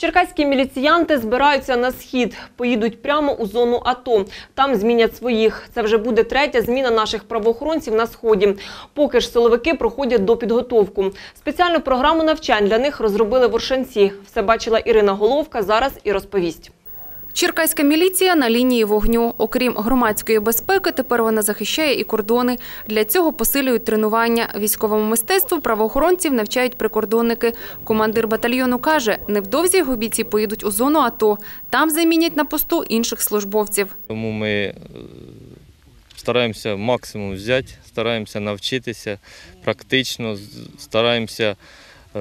Черкаські міліціянти збираються на схід, поїдуть прямо у зону АТО. Там змінять своїх. Це вже буде третя зміна наших правоохоронців на сході. Поки ж силовики проходять до підготовку. Спеціальну програму навчань для них розробили воршанці. Все бачила Ірина Головка. Зараз і розповість. Черкаська міліція на лінії вогню. Окрім громадської безпеки, тепер вона захищає і кордони. Для цього посилюють тренування. Військовому мистецтву правоохоронців навчають прикордонники. Командир батальйону каже, невдовзі його бійці поїдуть у зону АТО. Там замінять на посту інших службовців. Тому ми е, стараємося максимум взяти, стараємося навчитися практично, стараємося е,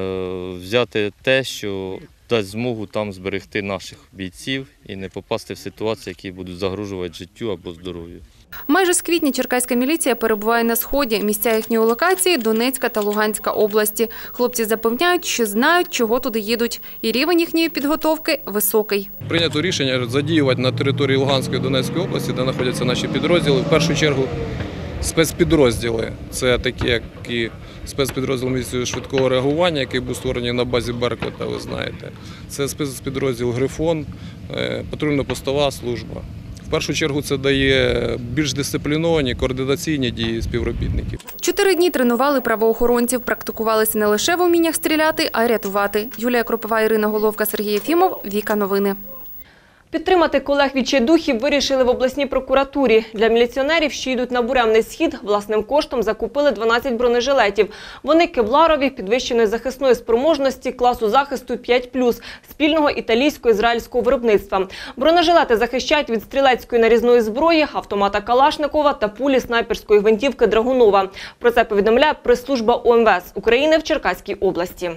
взяти те, що дасть змогу там зберегти наших бійців і не попасти в ситуації, які будуть загрожувати життю або здоров'ю. Майже з квітня черкаська міліція перебуває на сході. Місця їхньої локації – Донецька та Луганська області. Хлопці запевняють, що знають, чого туди їдуть. І рівень їхньої підготовки високий. Прийнято рішення задіювати на території Луганської і Донецької області, де знаходяться наші підрозділи. В першу чергу спецпідрозділи. Це такі, як і спецпідрозділ міліції швидкого реагування, який був створений на базі Беркута, ви знаєте. Це спецпідрозділ Грифон, е, патрульно-постова служба. В першу чергу це дає більш дисципліновані координаційні дії співробітників. Чотири дні тренували правоохоронців, практикувалися не лише в уміннях стріляти, а й рятувати. Юлія Кропова, Ірина Головка, Сергій Єфімов. Віка Новини. Підтримати колег відчайдухів вирішили в обласній прокуратурі. Для міліціонерів, що йдуть на буремний схід, власним коштом закупили 12 бронежилетів. Вони кевларові, підвищеної захисної спроможності, класу захисту 5+, спільного італійсько-ізраїльського виробництва. Бронежилети захищають від стрілецької нарізної зброї, автомата Калашникова та пулі снайперської гвинтівки Драгунова. Про це повідомляє прес-служба ОМВС України в Черкаській області.